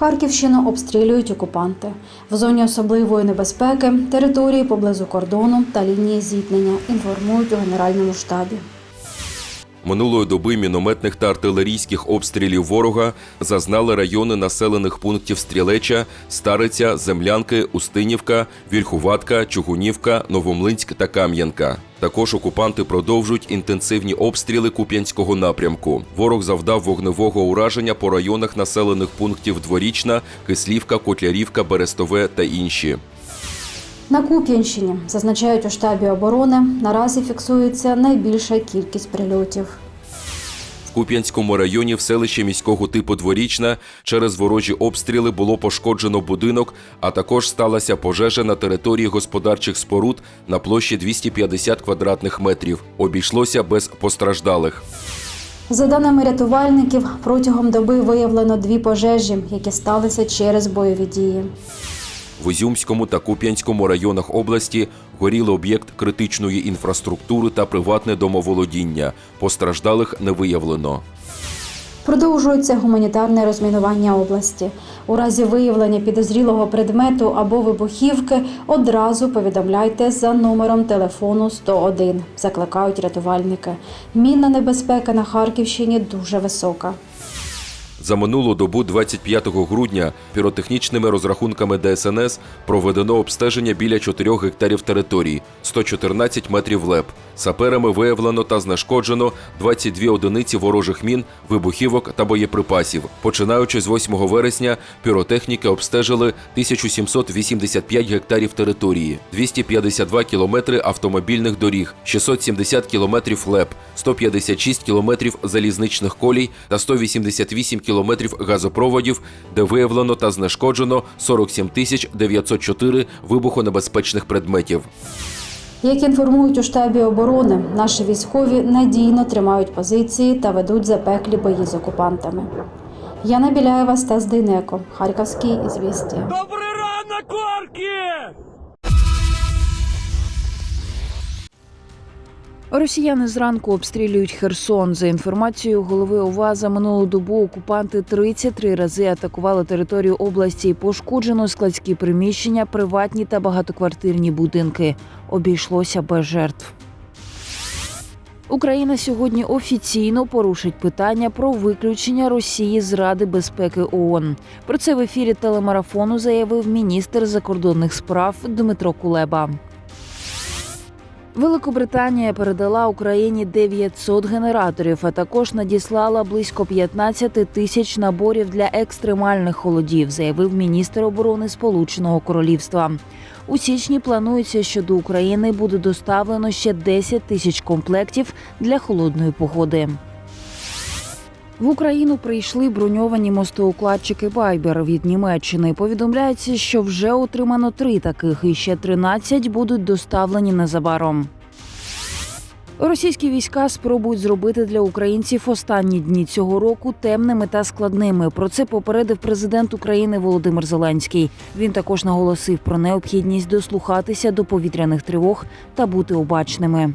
Харківщину обстрілюють окупанти. В зоні особливої небезпеки території поблизу кордону та лінії зіткнення інформують у Генеральному штабі. Минулої доби мінометних та артилерійських обстрілів ворога зазнали райони населених пунктів Стрілеча, Стариця, Землянки, Устинівка, Вільхуватка, Чугунівка, Новомлинськ та Кам'янка. Також окупанти продовжують інтенсивні обстріли Куп'янського напрямку. Ворог завдав вогневого ураження по районах населених пунктів Дворічна, Кислівка, Котлярівка, Берестове та інші. На Куп'янщині, зазначають у штабі оборони, наразі фіксується найбільша кількість прильотів. В Куп'янському районі в селищі міського типу Дворічна через ворожі обстріли було пошкоджено будинок, а також сталася пожежа на території господарчих споруд на площі 250 квадратних метрів. Обійшлося без постраждалих. За даними рятувальників, протягом доби виявлено дві пожежі, які сталися через бойові дії. В Ізюмському та Куп'янському районах області горіли об'єкт критичної інфраструктури та приватне домоволодіння. Постраждалих не виявлено. Продовжується гуманітарне розмінування області. У разі виявлення підозрілого предмету або вибухівки одразу повідомляйте за номером телефону 101, закликають рятувальники. Мінна небезпека на Харківщині дуже висока. За минулу добу 25 грудня піротехнічними розрахунками ДСНС проведено обстеження біля 4 гектарів території, 114 метрів леп. Саперами виявлено та знешкоджено 22 одиниці ворожих мін, вибухівок та боєприпасів. Починаючи з 8 вересня, піротехніки обстежили 1785 гектарів території, 252 кілометри автомобільних доріг, 670 кілометрів леп, 156 кілометрів залізничних колій та 188 кілометрів газопроводів, де виявлено та знешкоджено 47 тисяч 904 вибухонебезпечних предметів. Як інформують у штабі оборони, наші військові надійно тримають позиції та ведуть запеклі бої з окупантами. Яна Біляєва, Стас Дейнеко, Харківський ізвістія. Добрий ранок, орки! Росіяни зранку обстрілюють Херсон. За інформацією голови ОВА, за минулу добу окупанти 33 рази атакували територію області. Пошкоджено складські приміщення, приватні та багатоквартирні будинки. Обійшлося без жертв. Україна сьогодні офіційно порушить питання про виключення Росії з Ради безпеки ООН. Про це в ефірі телемарафону заявив міністр закордонних справ Дмитро Кулеба. Великобританія передала Україні 900 генераторів, а також надіслала близько 15 тисяч наборів для екстремальних холодів, заявив міністр оборони Сполученого Королівства. У січні планується, що до України буде доставлено ще 10 тисяч комплектів для холодної погоди. В Україну прийшли броньовані мостоукладчики Байбер від Німеччини. Повідомляється, що вже отримано три таких, і ще 13 будуть доставлені незабаром. Російські війська спробують зробити для українців останні дні цього року темними та складними. Про це попередив президент України Володимир Зеленський. Він також наголосив про необхідність дослухатися до повітряних тривог та бути обачними.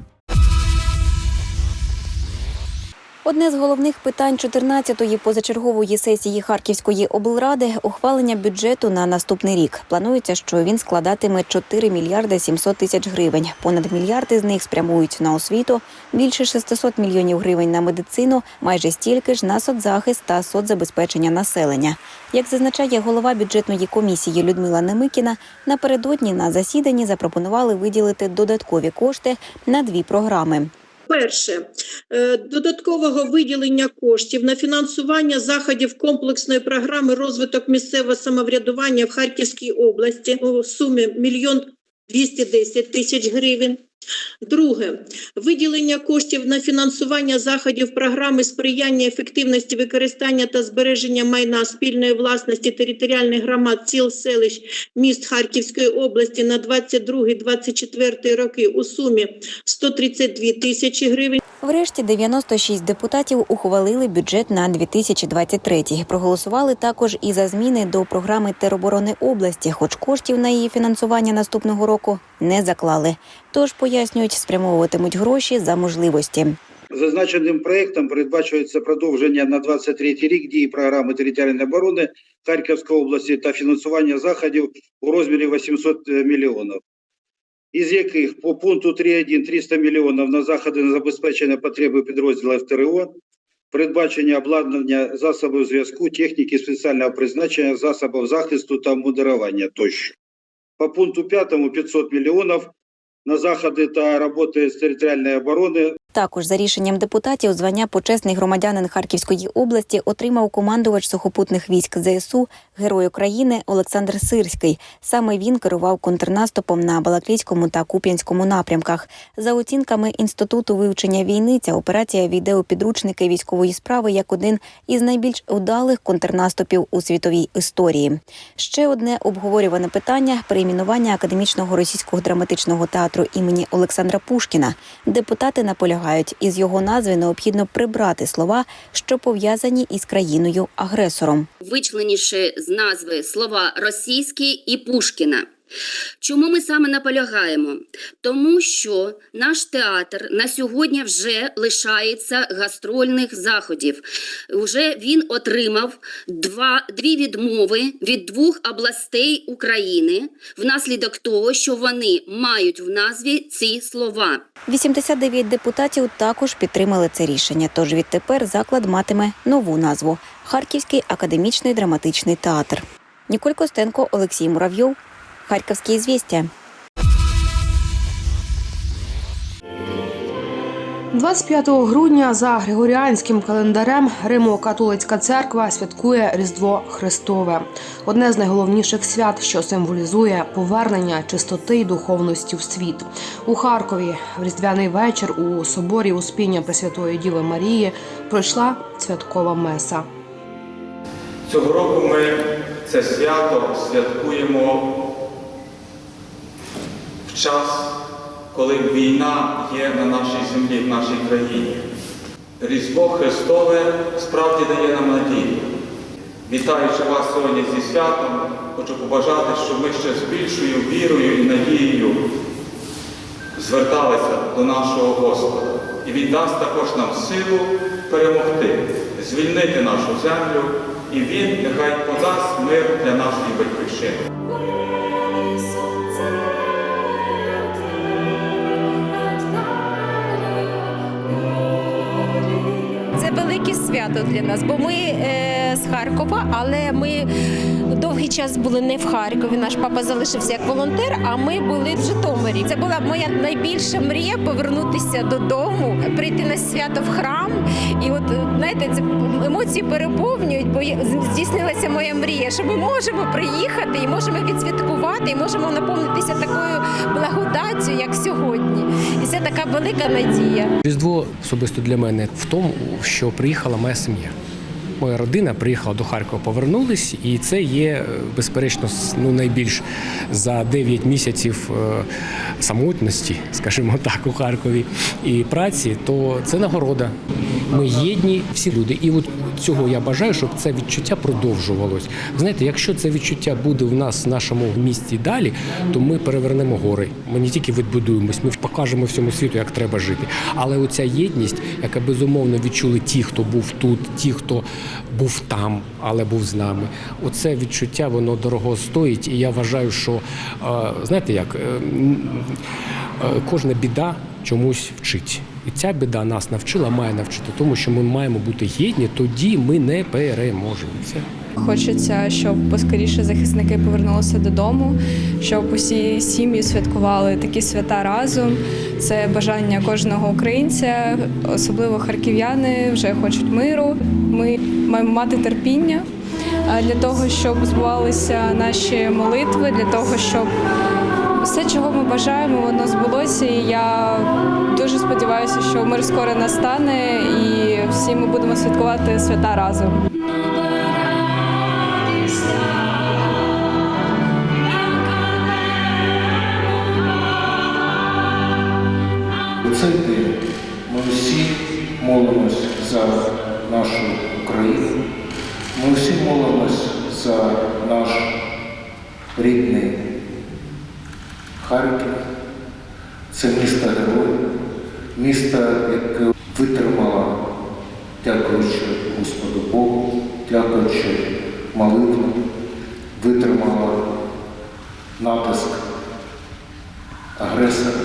Одне з головних питань 14-ї позачергової сесії Харківської облради ухвалення бюджету на наступний рік. Планується, що він складатиме 4 мільярди 700 тисяч гривень. Понад мільярди з них спрямують на освіту, більше 600 мільйонів гривень на медицину, майже стільки ж на соцзахист та соцзабезпечення населення. Як зазначає голова бюджетної комісії Людмила Немикіна, напередодні на засіданні запропонували виділити додаткові кошти на дві програми. Перше е, додаткового виділення коштів на фінансування заходів комплексної програми розвиток місцевого самоврядування в Харківській області у сумі мільйон 210 тисяч гривень. Друге виділення коштів на фінансування заходів програми сприяння ефективності використання та збереження майна спільної власності територіальних громад сіл селищ міст Харківської області на 22-24 роки у сумі 132 тисячі гривень. Врешті 96 депутатів ухвалили бюджет на 2023. Проголосували також і за зміни до програми тероборони області, хоч коштів на її фінансування наступного року не заклали. Тож пояснюють, спрямовуватимуть гроші за можливості. Зазначеним проектом передбачується продовження на 23 рік дії програми територіальної оборони Харківської області та фінансування заходів у розмірі 800 мільйонів. Із яких по пункту 3.1 300 мільйонів на заходи на забезпечення потреби підрозділів ТРО, передбачення обладнання засобів зв'язку, техніки спеціального призначення, засобів захисту та модерування тощо. По пункту 5 500 мільйонів на заходи та роботи з територіальної оборони Також за рішенням депутатів звання почесний громадянин Харківської області отримав командувач сухопутних військ ЗСУ, герой України Олександр Сирський. Саме він керував контрнаступом на Балаклійському та Куп'янському напрямках. За оцінками інституту вивчення війни, ця операція війде у підручники військової справи як один із найбільш удалих контрнаступів у світовій історії. Ще одне обговорюване питання перейменування академічного російського драматичного театру імені Олександра Пушкіна. Депутати наполягають, із його назви необхідно прибрати слова, що пов'язані із країною агресором. вичленивши з назви слова російський і Пушкіна. Чому ми саме наполягаємо? Тому що наш театр на сьогодні вже лишається гастрольних заходів. Уже він отримав два, дві відмови від двох областей України внаслідок того, що вони мають в назві ці слова. 89 депутатів також підтримали це рішення. Тож відтепер заклад матиме нову назву Харківський академічний драматичний театр. Ніколь Костенко, Олексій Муравйов, Харківські звістя. 25 грудня за григоріанським календарем Римо-католицька церква святкує Різдво Христове, одне з найголовніших свят, що символізує повернення чистоти й духовності в світ. У Харкові в різдвяний вечір у соборі Успіння Пресвятої Діви Марії пройшла святкова меса. Цього року ми це свято святкуємо час, коли війна є на нашій землі, в нашій країні. Різдво Христове справді дає нам надію. Вітаючи вас сьогодні зі святом, хочу побажати, щоб ми ще з більшою вірою і надією зверталися до нашого Господа. І Він дасть також нам силу перемогти, звільнити нашу землю, і Він нехай подасть мир для нашої батьківщини. Свято для нас, бо ми е, з Харкова, але ми довгий час були не в Харкові. Наш папа залишився як волонтер, а ми були в Житомирі. Це була моя найбільша мрія повернутися додому, прийти на свято в храм. І от знаєте, це емоції переповнюють, бо здійснилася моя мрія, що ми можемо приїхати і можемо відсвяткувати, і можемо наповнитися такою благодаттю, як сьогодні. І це така велика надія. Різдво особисто для мене в тому, що приїхала моя сім'я. Моя родина приїхала до Харкова, повернулись, і це є е, безперечно ну, найбільш за 9 місяців е, самотності, скажімо так, у Харкові і праці, то це нагорода. Ми єдні, всі люди. І от цього я бажаю, щоб це відчуття продовжувалось. Знаєте, якщо це відчуття буде в нас в нашому місті далі, то ми перевернемо гори. Ми не тільки відбудуємось, ми покажемо всьому світу, як треба жити. Але оця єдність, яка безумовно відчули ті, хто був тут, ті, хто був там, але був з нами. Оце відчуття воно дорого стоїть. І я вважаю, що е, знаєте як, е, е, кожна біда чомусь вчить. І ця біда нас навчила, має навчити, тому що ми маємо бути єдні, тоді ми не переможемо. Хочеться, щоб поскоріше захисники повернулися додому, щоб усі сім'ї святкували такі свята разом. Це бажання кожного українця, особливо харків'яни вже хочуть миру. Ми маємо мати терпіння для того, щоб збувалися наші молитви, для того, щоб все, бажаємо, воно збулося. І я дуже сподіваюся, що мир скоро настане, і всі ми будемо святкувати свята разом. Цей день ми всі молимось за нашу Україну. Ми всі молимось за наш рідний Харків. Це місто герой, місто, яке витримала, дякуючи Господу Богу, дякуючи молитвам, витримала натиск агресора,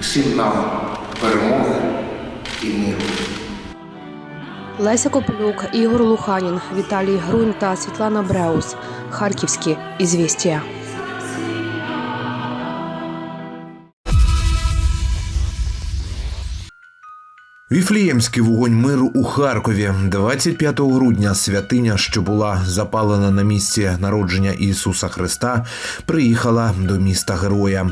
усім нам перемоги і миру. Леся Копилюк, Ігор Луханін, Віталій Грунь та Світлана Бреус. Харківські ізвістія. Віфліємський вогонь миру у Харкові 25 грудня святиня, що була запалена на місці народження Ісуса Христа, приїхала до міста Героя.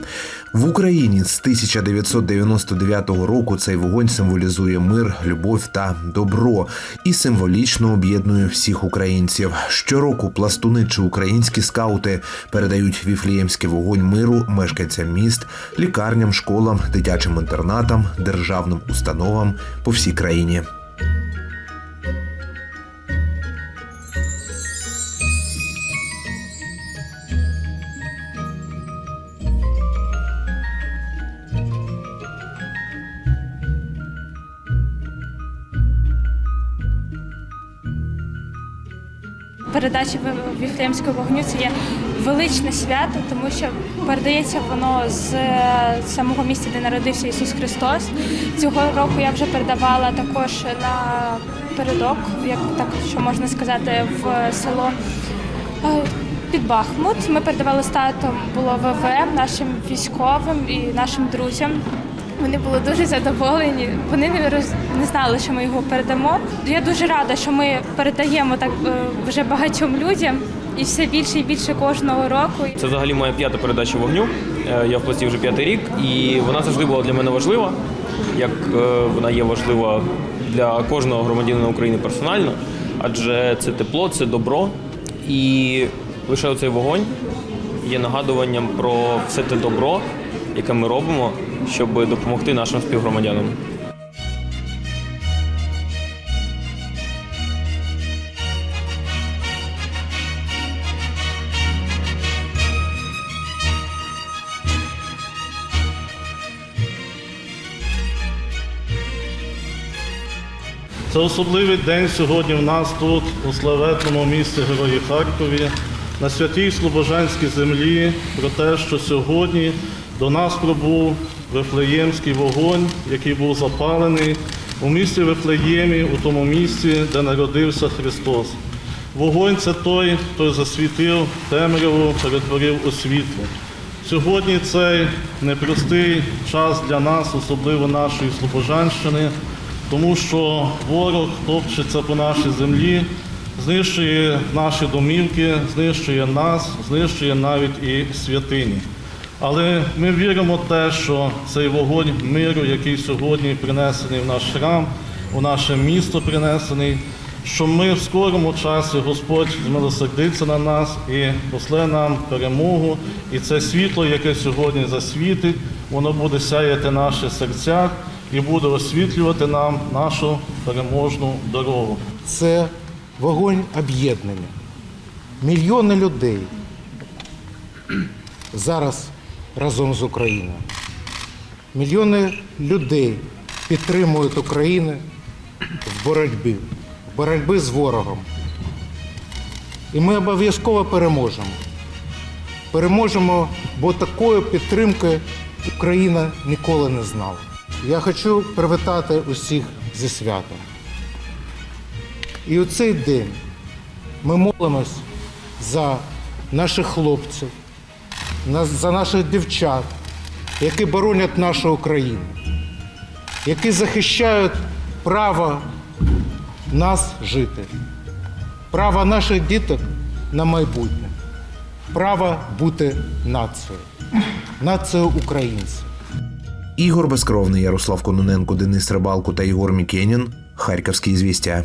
В Україні з 1999 року цей вогонь символізує мир, любов та добро і символічно об'єднує всіх українців. Щороку пластуни чи українські скаути передають віфліємський вогонь миру мешканцям міст, лікарням, школам, дитячим інтернатам, державним установам по всій країні. Віфлеємського вогню це є величне свято, тому що передається воно з самого місця, де народився Ісус Христос. Цього року я вже передавала також на передок, як так що можна сказати, в село е, під Бахмут. Ми передавали з татом було ВВ нашим військовим і нашим друзям. Вони були дуже задоволені. Вони не роз... не знали, що ми його передамо. Я дуже рада, що ми передаємо так е, вже багатьом людям, і все більше і більше кожного року. Це взагалі моя п'ята передача вогню. Е, Я в пласті вже п'ятий рік, і вона завжди була для мене важлива, як е, вона є важлива для кожного громадянина України персонально, адже це тепло, це добро. І лише оцей вогонь є нагадуванням про все те добро, яке ми робимо, щоб допомогти нашим співгромадянам. Це особливий день сьогодні в нас тут, у славетному місті Герої Харкові, на святій Слобожанській землі, про те, що сьогодні до нас прибув Вифлеємський вогонь, який був запалений у місті Вифлеємі, у тому місці, де народився Христос. Вогонь це той, хто засвітив темряву, перетворив у світло. Сьогодні цей непростий час для нас, особливо нашої Слобожанщини, тому що ворог топчеться по нашій землі, знищує наші домівки, знищує нас, знищує навіть і святині. Але ми віримо в те, що цей вогонь миру, який сьогодні принесений в наш храм, у наше місто принесений, що ми в скорому часі Господь змилосердиться на нас і после нам перемогу. І це світло, яке сьогодні засвітить, воно буде сяяти наші серця і буде освітлювати нам нашу переможну дорогу. це вогонь об'єднання. Мільйони людей зараз разом з Україною. Мільйони людей підтримують Україну в боротьбі, в боротьбі з ворогом. І ми обов'язково переможемо. Переможемо, бо такої підтримки Україна ніколи не знала. Я хочу привітати усіх зі святом. І у цей день ми молимось за наших хлопців, за наших дівчат, які боронять нашу Україну, які захищають право нас жити, право наших діток на майбутнє, право бути нацією, нацією українців. Ігор Безкровний, Ярослав Кононенко, Денис Рибалко та Ігор Мікенін. Харківські звістя.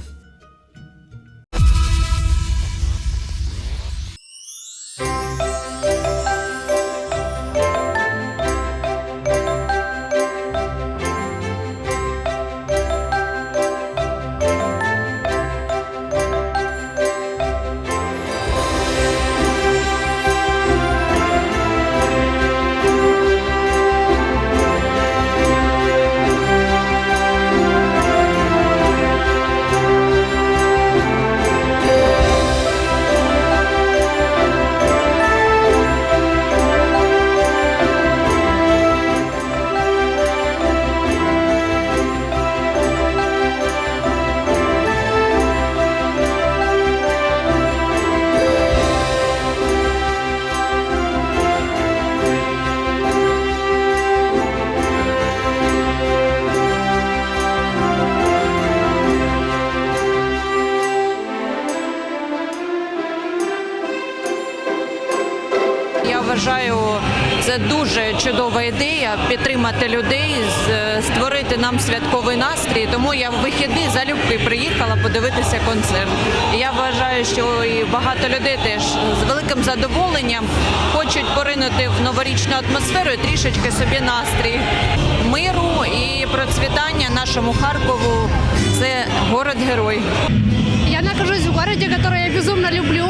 Чудова ідея підтримати людей, створити нам святковий настрій. Тому я в вихідний залюбки приїхала подивитися концерт. Я вважаю, що і багато людей теж з великим задоволенням хочуть поринути в новорічну атмосферу і трішечки собі настрій миру і процвітання нашому Харкову. Це город-герой. Я нахожусь в городе, который я безумно люблю.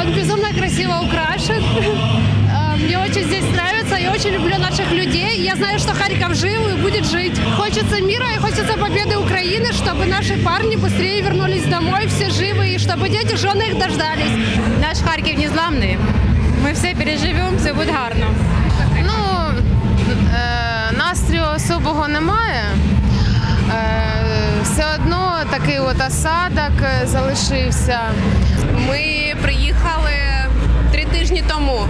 Он безумно красиво украшен. Э, Мне очень здесь нравится. Я очень люблю наших людей. Я знаю, что Харьков жив и будет жить. Хочется мира и хочется победы Украины, чтобы наши парни быстрее вернулись домой, все живы, и чтобы дети, жены их дождались. Наш Харків незламний. Ми все переживемо, все буде гарно. Ну, е, настрою особого немає. Е, все одно такий от осадок е, залишився. Ми приїхали три тижні тому.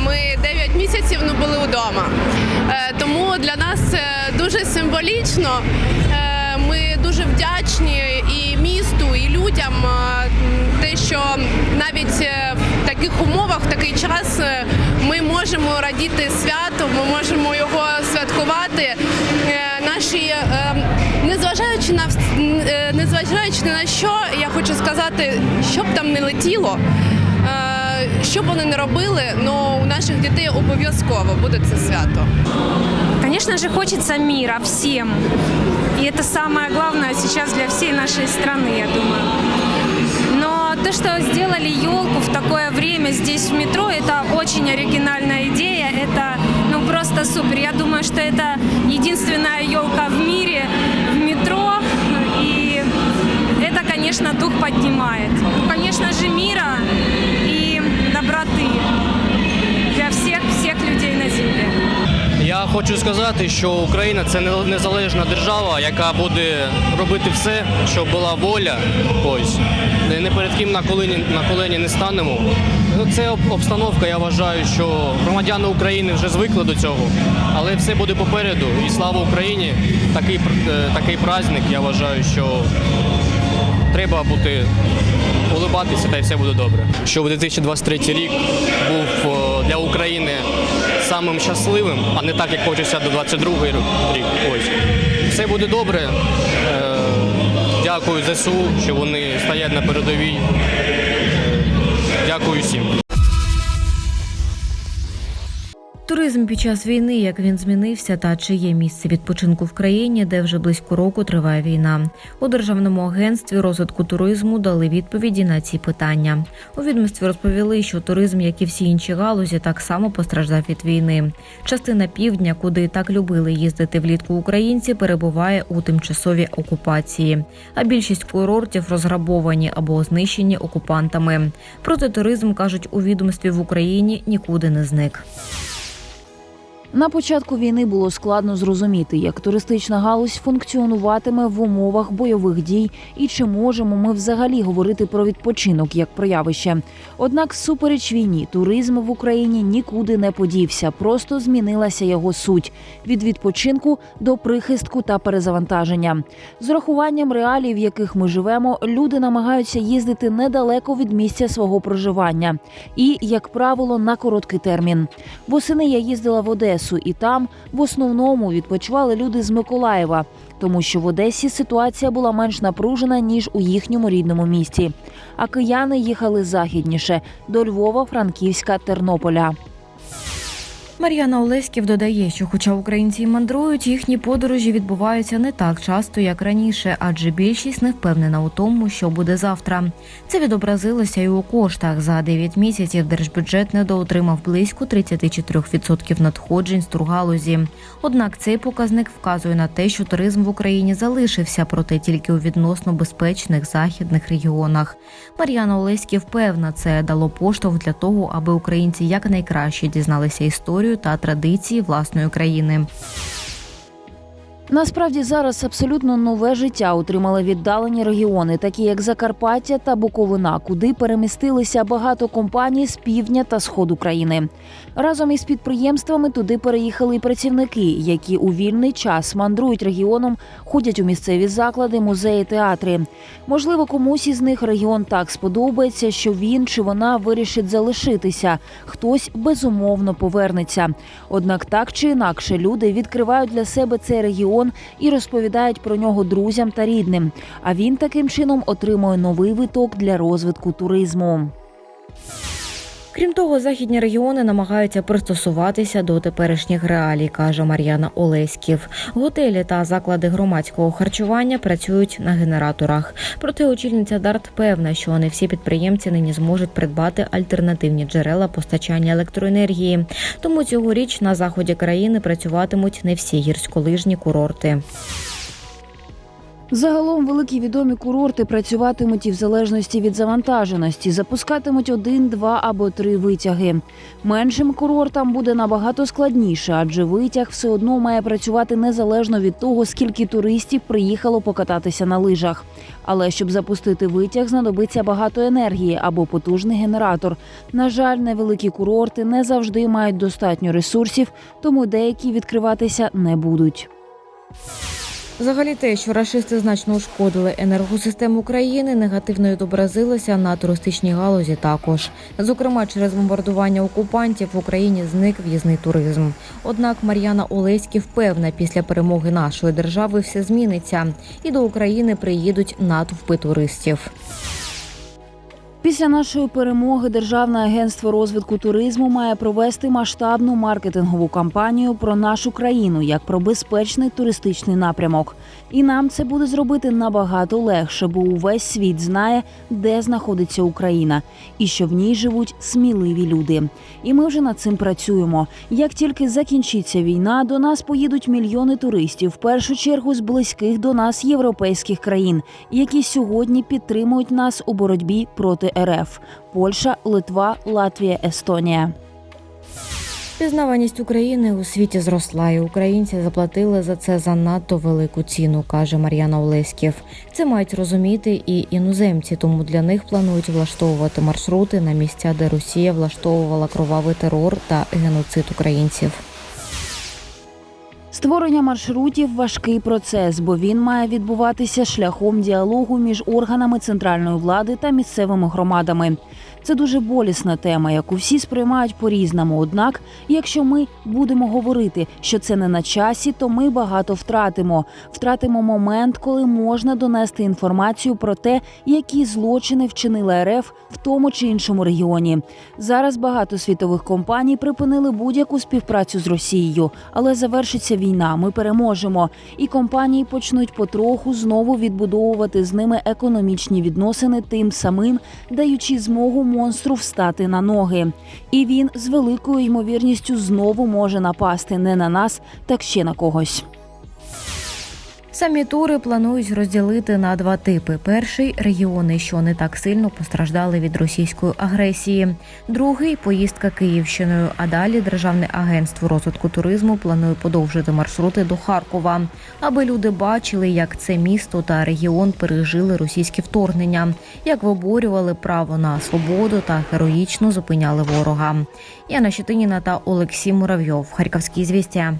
Е, Ми 9 місяців не були вдома. Е, Тому для нас це дуже символічно. Е, Ми дуже вдячні і місту, і людям, е, те, що навіть е, в таких умовах, в такий час е, ми можемо радіти святу, ми можемо його святкувати. Е, Наші, е, незважаючи на е, незважаючи на що, я хочу сказати, що б там не летіло. Що б вони не робили, але у наших дітей обов'язково буде це свято. Конечно же, хочется мира всем. И это самое главное сейчас для всей нашей страны, я думаю. Но то, что сделали елку в такое время здесь в метро, это очень оригинальная идея. Это ну просто супер. Я думаю, что это единственная елка в мире в метро. И это, конечно, дух поднимает. Конечно же, мира и доброты для всех, всех людей на земле. Я хочу сказати, що Україна це незалежна держава, яка буде робити все, щоб була воля. Ось Не- перед ким на колені на колені не станемо. Ну, Це обстановка. Я вважаю, що громадяни України вже звикли до цього, але все буде попереду. І слава Україні! Такий е, такий праздник. Я вважаю, що треба бути улибатися, та й все буде добре. Щоб 2023 рік був для України самим щасливим, а не так, як хочеться до 22 рік. Ось все буде добре. Е, Дякую ЗСУ, що вони стоять на передовій. Е, Дякую всім. Туризм під час війни, як він змінився, та чи є місце відпочинку в країні, де вже близько року триває війна. У державному агентстві розвитку туризму дали відповіді на ці питання. У відомстві розповіли, що туризм, як і всі інші галузі, так само постраждав від війни. Частина півдня, куди так любили їздити влітку українці, перебуває у тимчасовій окупації. А більшість курортів розграбовані або знищені окупантами. Проте туризм кажуть у відомстві в Україні нікуди не зник. На початку війни було складно зрозуміти, як туристична галузь функціонуватиме в умовах бойових дій і чи можемо ми взагалі говорити про відпочинок як про явище. Однак, всупереч війні, туризм в Україні нікуди не подівся, просто змінилася його суть від відпочинку до прихистку та перезавантаження. З урахуванням реалій, в яких ми живемо, люди намагаються їздити недалеко від місця свого проживання і, як правило, на короткий термін. Восени я їздила в Одесу, і там в основному відпочивали люди з Миколаєва, тому що в Одесі ситуація була менш напружена ніж у їхньому рідному місті. А кияни їхали західніше до Львова, Франківська, Тернополя. Мар'яна Олеськів додає, що, хоча українці мандрують, їхні подорожі відбуваються не так часто, як раніше, адже більшість не впевнена у тому, що буде завтра. Це відобразилося і у коштах. За 9 місяців держбюджет недоотримав близько 34% надходжень з тургалузі. Однак цей показник вказує на те, що туризм в Україні залишився, проте тільки у відносно безпечних західних регіонах. Мар'яна Олеськів певна, це дало поштовх для того, аби українці якнайкраще дізналися історію та традиції власної країни. Насправді зараз абсолютно нове життя отримали віддалені регіони, такі як Закарпаття та Буковина, куди перемістилися багато компаній з півдня та сходу країни. Разом із підприємствами туди переїхали і працівники, які у вільний час мандрують регіоном, ходять у місцеві заклади, музеї, театри. Можливо, комусь із них регіон так сподобається, що він чи вона вирішить залишитися. Хтось безумовно повернеться. Однак так чи інакше люди відкривають для себе цей регіон і розповідають про нього друзям та рідним. А він таким чином отримує новий виток для розвитку туризму. Крім того, західні регіони намагаються пристосуватися до теперішніх реалій, каже Мар'яна Олеськів. Готелі та заклади громадського харчування працюють на генераторах. Проте очільниця Дарт певна, що не всі підприємці нині зможуть придбати альтернативні джерела постачання електроенергії. Тому цьогоріч на заході країни працюватимуть не всі гірськолижні курорти. Загалом великі відомі курорти працюватимуть і в залежності від завантаженості, запускатимуть один, два або три витяги. Меншим курортам буде набагато складніше, адже витяг все одно має працювати незалежно від того, скільки туристів приїхало покататися на лижах. Але щоб запустити витяг, знадобиться багато енергії або потужний генератор. На жаль, невеликі курорти не завжди мають достатньо ресурсів, тому деякі відкриватися не будуть. Взагалі те, що рашисти значно ушкодили енергосистему країни, негативно відобразилося на туристичній галузі. Також, зокрема, через бомбардування окупантів в Україні зник в'їзний туризм. Однак Мар'яна Олеськів певна, після перемоги нашої держави все зміниться, і до України приїдуть натовпи туристів. Після нашої перемоги Державне агентство розвитку туризму має провести масштабну маркетингову кампанію про нашу країну як про безпечний туристичний напрямок. І нам це буде зробити набагато легше, бо увесь світ знає, де знаходиться Україна, і що в ній живуть сміливі люди. І ми вже над цим працюємо. Як тільки закінчиться війна, до нас поїдуть мільйони туристів, в першу чергу з близьких до нас європейських країн, які сьогодні підтримують нас у боротьбі проти РФ Польща, Литва, Латвія, Естонія. Пізнаваність України у світі зросла, і українці заплатили за це занадто велику ціну, каже Мар'яна Олеськів. Це мають розуміти і іноземці, тому для них планують влаштовувати маршрути на місця, де Росія влаштовувала кровавий терор та геноцид українців. Створення маршрутів важкий процес, бо він має відбуватися шляхом діалогу між органами центральної влади та місцевими громадами. Це дуже болісна тема, яку всі сприймають по-різному. Однак, якщо ми будемо говорити, що це не на часі, то ми багато втратимо. Втратимо момент, коли можна донести інформацію про те, які злочини вчинила РФ в тому чи іншому регіоні. Зараз багато світових компаній припинили будь-яку співпрацю з Росією, але завершиться війна. Ми переможемо, і компанії почнуть потроху знову відбудовувати з ними економічні відносини, тим самим даючи змогу монстру встати на ноги. І він з великою ймовірністю знову може напасти не на нас, так ще на когось. Самі тури планують розділити на два типи: перший регіони, що не так сильно постраждали від російської агресії. Другий поїздка Київщиною. А далі Державне агентство розвитку туризму планує подовжити маршрути до Харкова, аби люди бачили, як це місто та регіон пережили російське вторгнення, як виборювали право на свободу та героїчно зупиняли ворога. Яна Щетиніна та Олексій Муравйов. Харківські звістя.